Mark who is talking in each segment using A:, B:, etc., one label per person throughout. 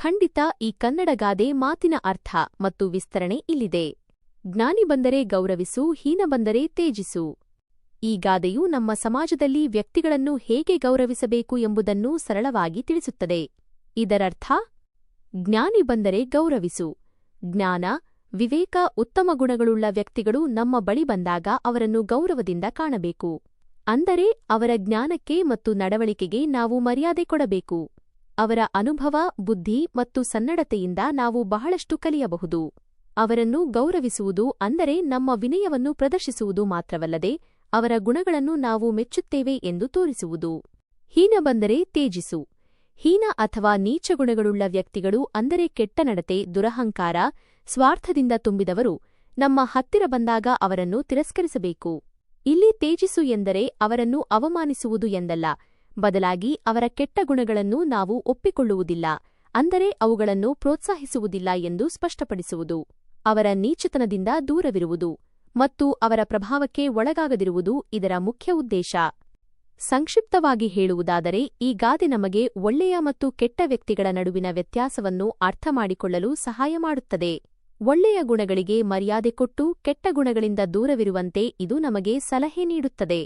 A: ಖಂಡಿತ ಈ ಕನ್ನಡ ಗಾದೆ ಮಾತಿನ ಅರ್ಥ ಮತ್ತು ವಿಸ್ತರಣೆ ಇಲ್ಲಿದೆ. ಜ್ಞಾನಿ ಬಂದರೆ ಗೌರವಿಸು, ಹೀನ ಬಂದರೆ ತೇಜಿಸು ಈ ಗಾದೆಯು ನಮ್ಮ ಸಮಾಜದಲ್ಲಿ ವ್ಯಕ್ತಿಗಳನ್ನು ಹೇಗೆ ಗೌರವಿಸಬೇಕು ಎಂಬುದನ್ನು ಸರಳವಾಗಿ ತಿಳಿಸುತ್ತದೆ. ಇದರರ್ಥ, ಜ್ಞಾನಿ ಬಂದರೆ ಗೌರವಿಸು. ಜ್ಞಾನ, ವಿವೇಕ, ಉತ್ತಮ ಗುಣಗಳುಳ್ಳ ವ್ಯಕ್ತಿಗಳು ನಮ್ಮ ಬಳಿ ಬಂದಾಗ ಅವರನ್ನು ಗೌರವದಿಂದ ಕಾಣಬೇಕು. ಅಂದರೆ ಅವರ ಜ್ಞಾನಕ್ಕೆ ಮತ್ತು ನಡವಳಿಕೆಗೆ ನಾವು ಮರ್ಯಾದೆ ಕೊಡಬೇಕು. ಅವರ ಅನುಭವ, ಬುದ್ಧಿ ಮತ್ತು ಸನ್ನಡತೆಯಿಂದ ನಾವು ಬಹಳಷ್ಟು ಕಲಿಯಬಹುದು. ಅವರನ್ನು ಗೌರವಿಸುವುದು ಅಂದರೆ ನಮ್ಮ ವಿನಯವನ್ನು ಪ್ರದರ್ಶಿಸುವುದು ಮಾತ್ರವಲ್ಲದೆ ಅವರ ಗುಣಗಳನ್ನು ನಾವು ಮೆಚ್ಚುತ್ತೇವೆ ಎಂದು ತೋರಿಸುವುದು. ಹೀನ ಬಂದರೆ ತೇಜಿಸು ಹೀನ ಅಥವಾ ನೀಚ ಗುಣಗಳುಳ್ಳ ವ್ಯಕ್ತಿಗಳು ಅಂದರೆ ಕೆಟ್ಟ ನಡತೆ, ದುರಹಂಕಾರ, ಸ್ವಾರ್ಥದಿಂದ ತುಂಬಿದವರು ನಮ್ಮ ಹತ್ತಿರ ಬಂದಾಗ ಅವರನ್ನು ತಿರಸ್ಕರಿಸಬೇಕು. ಇಲ್ಲಿ ತೇಜಿಸು ಎಂದರೆ ಅವರನ್ನು ಅವಮಾನಿಸುವುದು ಎಂದಲ್ಲ. ಬದಲಾಗಿ ಅವರ ಕೆಟ್ಟ ಗುಣಗಳನ್ನು ನಾವು ಒಪ್ಪಿಕೊಳ್ಳುವುದಿಲ್ಲ, ಅಂದರೆ ಅವುಗಳನ್ನು ಪ್ರೋತ್ಸಾಹಿಸುವುದಿಲ್ಲ ಎಂದು ಸ್ಪಷ್ಟಪಡಿಸುವುದು, ಅವರ ನೀಚತನದಿಂದ ದೂರವಿರುವುದು ಮತ್ತು ಅವರ ಪ್ರಭಾವಕ್ಕೆ ಒಳಗಾಗದಿರುವುದು ಇದರ ಮುಖ್ಯ ಉದ್ದೇಶ. ಸಂಕ್ಷಿಪ್ತವಾಗಿ ಹೇಳುವುದಾದರೆ, ಈ ಗಾದೆ ನಮಗೆ ಒಳ್ಳೆಯ ಮತ್ತು ಕೆಟ್ಟ ವ್ಯಕ್ತಿಗಳ ನಡುವಿನ ವ್ಯತ್ಯಾಸವನ್ನು ಅರ್ಥಮಾಡಿಕೊಳ್ಳಲು ಸಹಾಯ ಮಾಡುತ್ತದೆ. ಒಳ್ಳೆಯ ಗುಣಗಳಿಗೆ ಮರ್ಯಾದೆ ಕೊಟ್ಟು ಕೆಟ್ಟ ಗುಣಗಳಿಂದ ದೂರವಿರುವಂತೆ ಇದು ನಮಗೆ ಸಲಹೆ ನೀಡುತ್ತದೆ.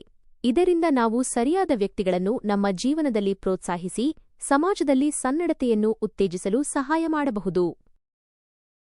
A: ಇದರಿಂದ ನಾವು ಸರಿಯಾದ ವ್ಯಕ್ತಿಗಳನ್ನು ನಮ್ಮ ಜೀವನದಲ್ಲಿ ಪ್ರೋತ್ಸಾಹಿಸಿ ಸಮಾಜದಲ್ಲಿ ಸನ್ನಡತೆಯನ್ನು ಉತ್ತೇಜಿಸಲು ಸಹಾಯ ಮಾಡಬಹುದು.